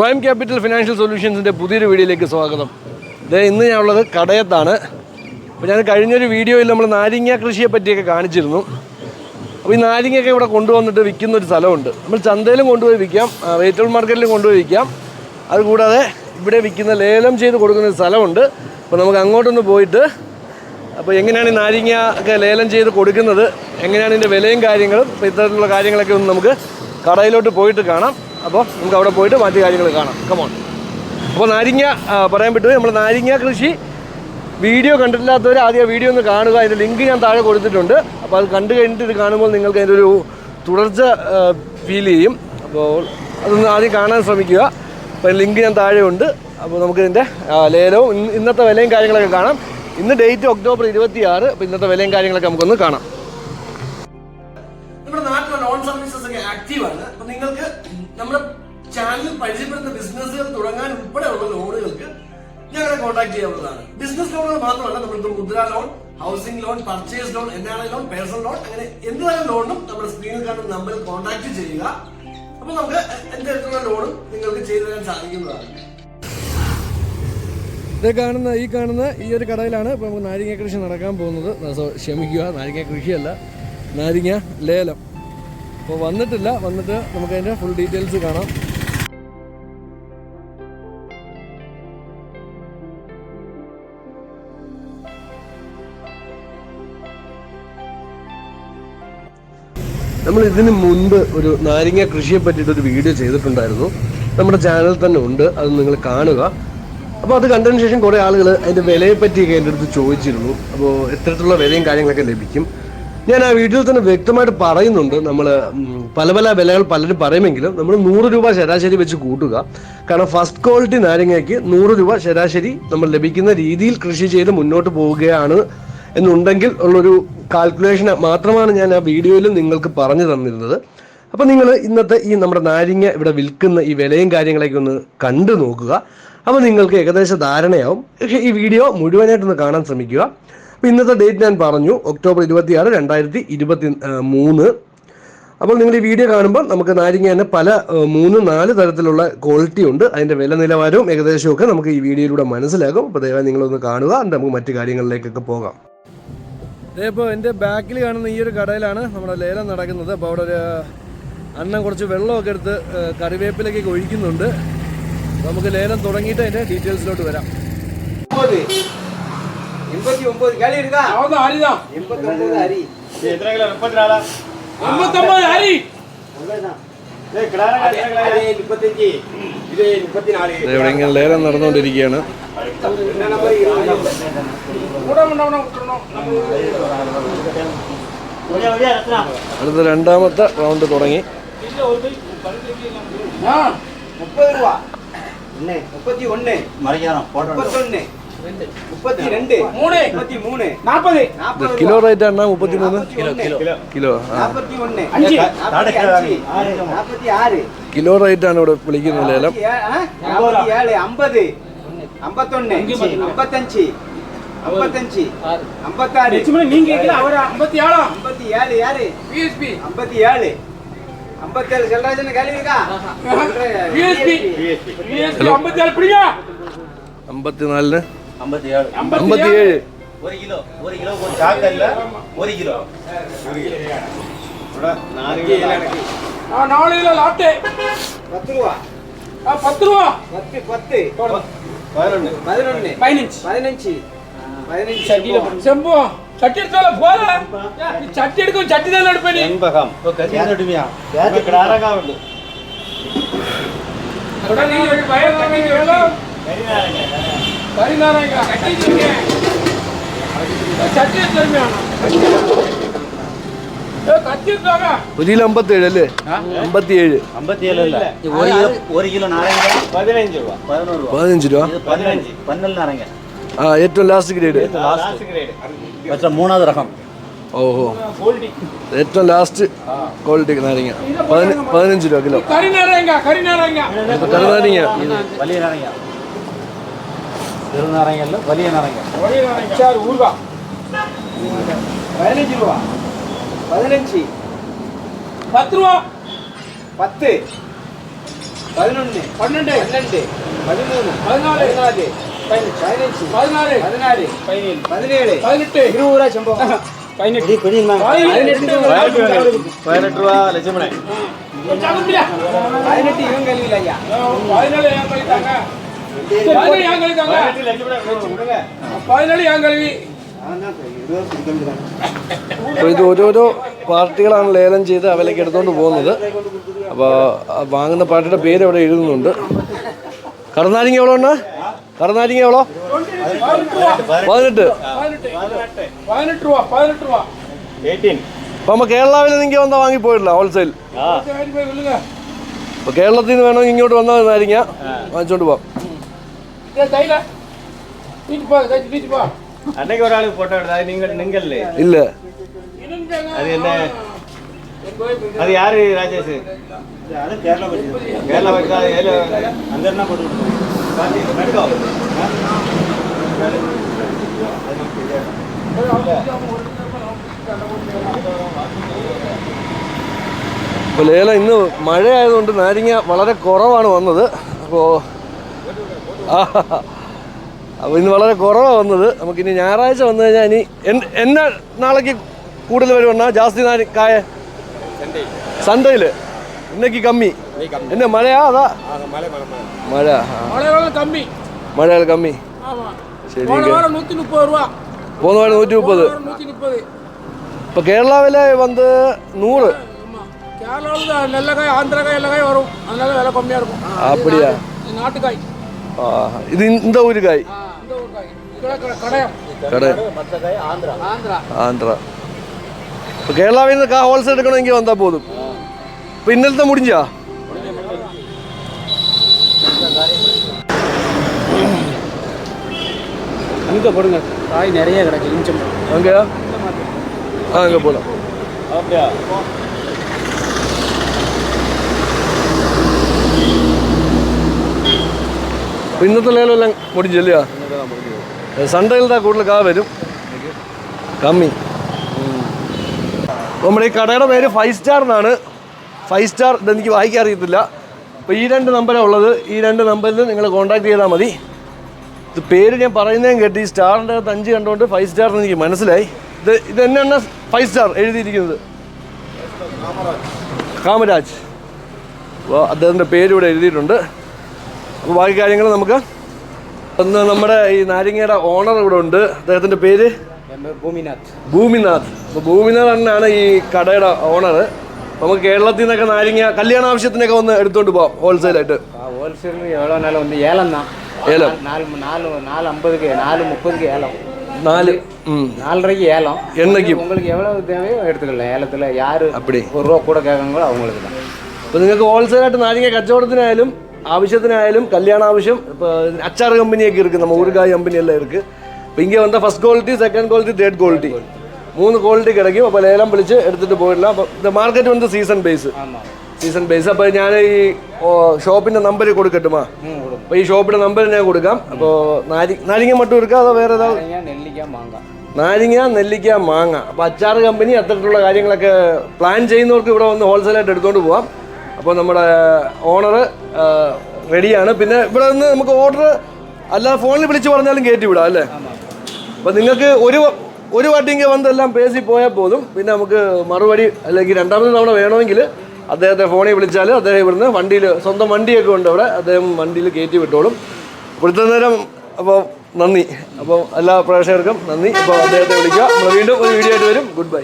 Prime capital financial സൊല്യൂഷൻസിന്റെ പുതിയൊരു വീഡിയോയിലേക്ക് സ്വാഗതം. ദേ ഇന്ന് ഞാനുള്ളത് കടയത്താണ്. അപ്പോൾ ഞാൻ കഴിഞ്ഞൊരു വീഡിയോയിൽ നമ്മൾ നാരിങ്ങ കൃഷിയെ പറ്റിയൊക്കെ കാണിച്ചിരുന്നു. അപ്പോൾ ഈ നാരിങ്ങയൊക്കെ ഇവിടെ കൊണ്ടുവന്നിട്ട് വിൽക്കുന്ന ഒരു സ്ഥലമുണ്ട്. നമ്മൾ ചന്തയിലും കൊണ്ടുപോയി വിൽക്കാം വെജിറ്റബിൾ മാർക്കറ്റിലും കൊണ്ടുപോയി വിൽക്കാം. അതുകൂടാതെ ഇവിടെ വിൽക്കുന്ന ലേലം ചെയ്ത് കൊടുക്കുന്ന ഒരു സ്ഥലമുണ്ട്. അപ്പോൾ നമുക്ക് അങ്ങോട്ടൊന്ന് പോയിട്ട് അപ്പോൾ എങ്ങനെയാണ് ഈ നാരിങ്ങ ഒക്കെ ലേലം ചെയ്ത് കൊടുക്കുന്നത് എങ്ങനെയാണ് ഇതിന്റെ വിലയും കാര്യങ്ങളും അപ്പോൾ ഇത്തരത്തിലുള്ള കാര്യങ്ങളൊക്കെ ഒന്ന് നമുക്ക് കടയിലോട്ട് പോയിട്ട് കാണാം. അപ്പോൾ നമുക്ക് അവിടെ പോയിട്ട് മറ്റു കാര്യങ്ങൾ കാണാം. കമോൺ അപ്പോൾ നാരിങ്ങ പറയാൻ പറ്റുമോ? നമ്മൾ നാരിങ്ങ കൃഷി വീഡിയോ കണ്ടിട്ടില്ലാത്തവർ ആദ്യം വീഡിയോ ഒന്ന് കാണുക. അതിന്റെ ലിങ്ക് ഞാൻ താഴെ കൊടുത്തിട്ടുണ്ട്. അപ്പോൾ അത് കണ്ടു കഴിഞ്ഞിട്ട് ഇത് കാണുമ്പോൾ നിങ്ങൾക്ക് അതിന്റെ ഒരു തുടർച്ച ഫീൽ ചെയ്യും. അപ്പോൾ അതൊന്ന് ആദ്യം കാണാൻ ശ്രമിക്കുക. അപ്പോൾ ലിങ്ക് ഞാൻ താഴെ ഉണ്ട്. അപ്പോൾ നമുക്കിതിന്റെ ലേലവും ഇന്നത്തെ വിലയും കാര്യങ്ങളൊക്കെ കാണാം. ഇന്ന് ഡേറ്റ് ഒക്ടോബർ ഇരുപത്തി ആറ് അപ്പോൾ ഇന്നത്തെ വിലയും കാര്യങ്ങളൊക്കെ നമുക്കൊന്ന് കാണാം. നമ്മുടെ നാട്ടിലെ ലോൺ സർവീസസ് ഒക്കെ ആക്റ്റീവാണ് അപ്പോൾ നിങ്ങൾക്ക് നമ്മുടെ ചാനൽ പരിചയപ്പെടുന്ന ബിസിനസ്സുകൾ തുടങ്ങാൻ ഉൾപ്പെടെയുള്ള ലോണുകൾക്ക് ഞങ്ങളെ കോൺടാക്ട് ചെയ്യാവുന്നതാണ്. ബിസിനസ് ലോണുകൾ മാത്രമല്ല നമ്മളിപ്പോൾ Mudra loan housing loan purchase loan I loan personal loan അങ്ങനെ എന്ത് തരം ലോണും നമ്മുടെ സ്ക്രീനിൽ കാണുന്ന നമ്പറിൽ കോൺടാക്ട് ചെയ്യുക. അപ്പൊ നമുക്ക് എന്ത് തരത്തിലുള്ള ലോണും നിങ്ങൾക്ക് ചെയ്തു തരാൻ സാധിക്കുന്നതാണ്. ഇത് കാണുന്ന ഈ കാണുന്ന ഈ ഒരു കടയിലാണ് ഇപ്പോൾ നമുക്ക് നാരിങ്ങ കൃഷി നടക്കാൻ പോകുന്നത്. ക്ഷമിക്കുക നാരിങ്ങ കൃഷിയല്ല നാരിങ്ങ ലേലം. അപ്പോൾ വന്നിട്ടില്ല. വന്നിട്ട് നമുക്ക് അതിന്റെ ഫുൾ ഡീറ്റെയിൽസ് കാണാം. നമ്മൾ ഇതിന് മുൻപ് ഒരു നാരങ്ങ കൃഷിയെ പറ്റിയിട്ട് ഒരു വീഡിയോ ചെയ്തിട്ടുണ്ടായിരുന്നു. നമ്മുടെ ചാനൽ തന്നെ ഉണ്ട്. അത് നിങ്ങൾ കാണുക. അപ്പോൾ അത് കണ്ടതിന് ശേഷം കുറേ ആളുകൾ അതിന്റെ വിലയെ പറ്റിയൊക്കെ എന്റെ അടുത്ത് ചോദിച്ചിരുന്നു. അപ്പോൾ എത്തരത്തിലുള്ള വിലയും കാര്യങ്ങളൊക്കെ ലഭിക്കും. ഞാൻ ആ വീഡിയോയിൽ തന്നെ വ്യക്തമായിട്ട് പറയുന്നുണ്ട്. നമ്മൾ പല പല വിലകൾ പലരും പറയുമെങ്കിലും നമ്മൾ നൂറ് രൂപ ശരാശരി വെച്ച് കൂട്ടുക. കാരണം ഫസ്റ്റ് ക്വാളിറ്റി നാരങ്ങയ്ക്ക് നൂറ് രൂപ ശരാശരി നമ്മൾ ലഭിക്കുന്ന രീതിയിൽ കൃഷി ചെയ്ത് മുന്നോട്ട് പോവുകയാണ് എന്നുണ്ടെങ്കിൽ ഉള്ളൊരു കാൽക്കുലേഷൻ മാത്രമാണ് ഞാൻ ആ വീഡിയോയിൽ നിങ്ങൾക്ക് പറഞ്ഞു തന്നിരുന്നത്. അപ്പോൾ നിങ്ങൾ ഇന്നത്തെ ഈ നമ്മുടെ നാരങ്ങ ഇവിടെ വിൽക്കുന്ന ഈ വിലയും കാര്യങ്ങളൊക്കെ ഒന്ന് കണ്ടു നോക്കുക. അപ്പോൾ നിങ്ങൾക്ക് ഏകദേശ ധാരണയാവും. ഈ വീഡിയോ മുഴുവനായിട്ടൊന്ന് കാണാൻ ശ്രമിക്കുക. അപ്പൊ ഇന്നത്തെ ഡേറ്റ് ഞാൻ പറഞ്ഞു. ഒക്ടോബർ ഇരുപത്തിയാറ് രണ്ടായിരത്തി ഇരുപത്തി മൂന്ന്. അപ്പോൾ നിങ്ങൾ ഈ വീഡിയോ കാണുമ്പോൾ നമുക്ക് നാരങ്ങേന് പല മൂന്ന് നാല് തരത്തിലുള്ള ക്വാളിറ്റി ഉണ്ട്. അതിന്റെ വില നിലവാരവും ഏകദേശമൊക്കെ നമുക്ക് ഈ വീഡിയോയിലൂടെ മനസ്സിലാകും. അപ്പോൾ ദയവായി നിങ്ങളൊന്ന് കാണുക. എന്നിട്ട് നമുക്ക് മറ്റു കാര്യങ്ങളിലേക്കൊക്കെ പോകാം. ഇപ്പോൾ എന്റെ ബാക്കിൽ കാണുന്ന ഈ ഒരു കടയിലാണ് നമ്മുടെ ലേലം നടക്കുന്നത്. അപ്പോൾ അവിടെ ഒരു അണ്ണൻ കുറച്ച് വെള്ളമൊക്കെ എടുത്ത് കറിവേപ്പിലേക്ക് ഒഴിക്കുന്നുണ്ട്. നമുക്ക് ലേലം തുടങ്ങിയിട്ട് അതിന്റെ ഡീറ്റെയിൽസിലോട്ട് വരാം. எண்பத்தி ஒன்பது கேள்வி இருக்கா அவன் ஹரிதான் எண்பத்தி ஒன்பது ஹரி எத்தனை கிலோ முப்பத்தி நாலா ஐம்பத்தொன்பது ஹரி ഇവിടെങ്ങളിലേലം നടന്നുകൊണ്ടിരിക്കുകയാണ്. അടുത്ത രണ്ടാമത്തെ റൗണ്ട് തുടങ്ങി. മുപ്പത് രൂപ. മുപ്പത്തി ഒന്ന് മറിക്കണം മുപ്പത്തൊന്ന്. முப்பத்தி ரெண்டு. மூணு. முப்பத்தி மூணு. நாற்பது. நாற்பது கிலோ ரைட்டாண்ணா முப்பத்தி மூணு? Kilo kilo. கிலோ நாற்பத்தி ஒன்று. அஞ்சு. நாற்பத்தி ஆறு. கிலோ ரைட்டானோட விளைக்கிற நிலையில நாற்பத்தி ஏழு ஐம்பது. ஐம்பத்தொன்று ஐம்பத்தஞ்சு. ஐம்பத்தஞ்சு. ஐம்பத்தாறு. நீங்க அவர் ஐம்பத்தி ஏழு? ஐம்பத்தி ஏழு யாரு? பிஎஸ்பி ஐம்பத்தி ஏழு. ஐம்பத்தேழு செல்ராஜன் கேள்வி இருக்கா பிஎஸ்பி பிஎஸ்பி நாலு. ஐம்பத்தி ஏழு. ஐம்பத்தி ஏழு. ஒரு கிலோ ஒரு கிலோ ஒரு சாக்கல்ல ஒரு கிலோ. நாலு கிலோ நாலு கிலோ லாட்டு பத்து ரூபா. பத்து ரூபா. பத்து பத்து. பதினொன்று பதினொன்று பதினஞ்சு. பதினஞ்சு. பதினஞ்சு. சட்டியில் செம்போ. சட்டி எடுத்தால போல சட்டி எடுக்கும் சட்டி தான் எடுப்பேன் நீ. என்பகம் கத்தி நடுவியா கேட்டு கிடாரகா உண்டு ഒരു കിലോ അമ്പത്തി ഏഴ് അല്ലേ അമ്പത്തി ഏഴ് അമ്പത്തി ഏഴ് അല്ല ഒരു കിലോ ഒരു കിലോ നാരങ്ങ പതിനഞ്ച് രൂപ പതിനോറ് രൂപ പതിനഞ്ച് രൂപ പതിനഞ്ച് പന്നൽ നാരങ്ങ ആ ഏറ്റവും ലാസ്റ്റ് ഗ്രേഡ് മറ്റേ മൂന്നാമത് റഹം ഓഹോ ഏറ്റവും ലാസ്റ്റ് ക്വാളിറ്റി നാരങ്ങ പതിനഞ്ച് രൂപ കിലോ കറി നാരങ്ങ വലിയ നാരങ്ങ சிறுநாரங்கல்ல வலிய நாரங்கள் வலிய நாரங்கள் சார் ஊர்வா பதினஞ்சு ரூபா. பதினஞ்சு. பத்து ரூபா. பத்து. பதினொன்று பன்னெண்டு. பன்னெண்டு. பதிமூணு. பதினாலு. பதினாலு பதினஞ்சு. பதினாறு. பதினாறு. பதினேழு. பதினேழு. பதினெட்டு. இருபது சம்பவம் பதினெட்டு. பதினெட்டு. ரூபா லட்சம் பதினெட்டு இவங்க இல்லையா பதினேழு അപ്പോൾ ഇത് ഓരോരോ പാർട്ടികളാണ് ലേലം ചെയ്ത് അവലേക്ക് എടുത്തുകൊണ്ട് പോകുന്നത്. അപ്പോൾ വാങ്ങുന്ന പാർട്ടിയുടെ പേര് അവിടെ എഴുതുന്നുണ്ട്. കടന്നാരിങ്ങ എവളോ ഉണ്ട് കടന്നാരിങ്ങ എവളോ? പതിനെട്ട്. അപ്പൊ കേരളാവിൽ നിങ്ങൾ വന്നാ വാങ്ങി പോയിട്ടില്ല ഹോൾസെയിൽ അപ്പൊ കേരളത്തിൽ നിന്ന് വേണമെങ്കിൽ ഇങ്ങോട്ട് വന്നാൽ നാരിങ്ങ. വാങ്ങിച്ചോണ്ട് പോവാം. அன்னைக்கு ஒரு ஆளுக்கு போட்டோ எடுத்தா நீங்கள் நீங்கள் ഇല്ല அது என்ன அது யாரு ராஜேஷ் கேரளா வைக்கா ஏழு அங்க என்ன போட்டு மெடிக்கோ അപ്പോൾ ലേലം ഇന്ന് മഴ ആയതുകൊണ്ട് നാരിങ്ങ വളരെ കുറവാണ് വന്നത് അപ്പോൾ അപ്പോൾ ഇന്ന് വളരെ കുറവാണ് വന്നത് നമുക്കിനി ഞായറാഴ്ച വന്നു കഴിഞ്ഞാൽ ഇനി എൻ- എന്നാ നാളേക്ക് കൂടുതൽ വരുമെന്നാ ജാസ്തി നാരി കായ സൺഡേയിൽ ഇന്നേക്ക് കമ്മി എന്നെ മഴയാ അതാ മഴ ആ, மழை வேலை கம்மி മഴ കമ്മി ஆமா ശരി போன வாரம் நூத்தி முப்பது ரூபா പോകുന്ന വഴി നൂറ്റി മുപ്പത് வாரம் நூத்தி முப்பது இப்போ കേരളാവിൽ വന്ന് നൂറ് ஆமா கேரளாவில் தான் நெல்லக்காய் ஆந்திரக்காய் எல்லாக்காய் வரும் அதனால விலை கம்மியா இருக்கும் அப்படியா இது நாட்டுக்காய் ആ ഇത് இந்த ഒരു കായ് ஆ, இந்த ஒரு காய் கடை கடை கடையம் കട ஆந்திரா ആന്ധ്ര ഇപ്പോൾ കേരളാവിൽ നിന്ന് കാ ഹോൾസെയിൽ എടുക്കണമെങ്കിൽ വന്നാൽ പോതും ഇപ്പോൾ ഇന്നലത്തെ മുടിഞ്ചാ அங்கே போடுங்க காய் நிறைய கிடக்கு இன்ச்சம் அங்கேயா ஆ அங்கே போகலாம் அப்படியா ഇന്നത്തെ ലേലം എല്ലാം മുടിഞ്ചല്ലേ സൺഡേയിൽ താ കൂടുതൽ കാ വരും? കമ്മി. നമ്മുടെ ഈ കടയുടെ പേര് ഫൈവ് സ്റ്റാർ എന്നാണ്. ഫൈവ് സ്റ്റാർ ഇതെനിക്ക് വായിക്കാൻ അറിയത്തില്ല. അപ്പോൾ ഈ രണ്ട് നമ്പരാണ് ഉള്ളത്. ഈ രണ്ട് നമ്പറിൽ നിങ്ങൾ കോൺടാക്ട് ചെയ്താൽ മതി. ഇത് പേര് ഞാൻ പറയുന്നതും കേട്ട് ഈ സ്റ്റാറിന്റെ അകത്ത് അഞ്ച് കണ്ടുകൊണ്ട് ഫൈവ് സ്റ്റാർ എന്ന് എനിക്ക് മനസ്സിലായി. ഇത് ഇത് തന്നെയാണ് ഫൈവ് സ്റ്റാർ എഴുതിയിരിക്കുന്നത്? കാമരാജ്. അപ്പോൾ അദ്ദേഹത്തിന്റെ പേര് ഇവിടെ എഴുതിയിട്ടുണ്ട്. അപ്പോൾ ബാക്കി കാര്യങ്ങൾ നമുക്ക് ഒന്ന് നമ്മുടെ ഈ നാരിങ്ങയുടെ ഓണർ ഇവിടെ ഉണ്ട് അദ്ദേഹത്തിൻ്റെ പേര് பூமிநாத் ഭൂമിനാഥ് അപ്പോൾ ഭൂമിനാഥ് അണ്ണനാണ് ഈ കടയുടെ ഓണർ നമുക്ക് കേരളത്തിൽ നിന്നൊക്കെ നാരിങ്ങ കല്യാണ ആവശ്യത്തിനൊക്കെ വന്ന് എടുത്തുകൊണ്ട് പോവാം ഹോൾസെയിലായിട്ട് ஹோல்சேல் எவ்வளோ நாள் வந்து ஏலம் தான் ஏலம். நாலு நாலு நாலு ஐம்பதுக்கு நாலு முப்பதுக்கு ஏலம் നാല് ഉം. நாலரைக்கு ஏலம் എണ്ണയ്ക്കും உங்களுக்கு எவ்வளவு தேவையோ எடுத்துக்கலாம் ஏலத்தில் யார் அப்படி ஒரு ரூபா கூட கேட்காங்களோ அவங்களுக்கு தான் അപ്പോൾ നിങ്ങൾക്ക് ഹോൾസെയിലായിട്ട് നാരിങ്ങ കച്ചവടത്തിനായാലും ആവശ്യത്തിനായാലും കല്യാണ ആവശ്യം இப்போ அச்சாறு கம்பெனியாக இருக்குது நம்ம ஊருக்காய் கம்பெனி எல்லாம் இருக்குது இப்போ இங்கே வந்தால் first quality second quality third quality மூணு குவாலிட்டி അപ്പോൾ ലേലം വിളിച്ച് എടുത്തിട്ട് പോയില്ല അപ്പോൾ മാർക്കറ്റ് വന്ന് സീസൺ ബേസ് സീസൺ ബേസ് അപ്പോൾ ഞാൻ ഈ ഷോപ്പിന്റെ നമ്പർ കൊടുക്കട്ടുമാ? അപ്പോൾ ഈ ഷോപ്പിന്റെ നമ്പർ ഞാൻ കൊടുക്കാം. അപ്പോൾ നാരി നാരിങ്ങ മട്ടും എടുക്കാം അതോ വേറെ ഏതാ? നാരിങ്ങ നെല്ലിക്ക മാങ്ങ. അപ്പോൾ അച്ചാർ കമ്പനി അത്തരത്തിലുള്ള കാര്യങ്ങളൊക്കെ പ്ലാൻ ചെയ്യുന്നവർക്ക് ഇവിടെ വന്ന് ഹോൾസെയിലായിട്ട് എടുത്തുകൊണ്ട് പോവാം. അപ്പോൾ നമ്മുടെ ഓണർ റെഡിയാണ് പിന്നെ ഇവിടെ നിന്ന് നമുക്ക് ഓർഡർ അല്ല ഫോണിൽ വിളിച്ച് പറഞ്ഞാലും കയറ്റി വിടാം അല്ലേ? അപ്പോൾ നിങ്ങൾക്ക് ഒരു ഒരു വട്ടിങ്ക വന്നെല്ലാം പേസി പോയാൽ പോതും പിന്നെ നമുക്ക് മറുപടി അല്ലെങ്കിൽ രണ്ടാമത്തെ തവണ വേണമെങ്കിൽ അദ്ദേഹത്തെ ഫോണിൽ വിളിച്ചാൽ അദ്ദേഹം ഇവിടുന്ന് വണ്ടിയിൽ സ്വന്തം വണ്ടിയൊക്കെ ഉണ്ട് അവിടെ അദ്ദേഹം വണ്ടിയിൽ കയറ്റി വിട്ടോളും. ഇവിടുത്തെ നേരം അപ്പോൾ നന്ദി. അപ്പോൾ എല്ലാ പ്രേക്ഷകർക്കും നന്ദി. അപ്പോൾ അദ്ദേഹത്തെ വിളിക്കുക. നമ്മൾ വീണ്ടും ഒരു വീഡിയോ ആയിട്ട് വരും. Good bye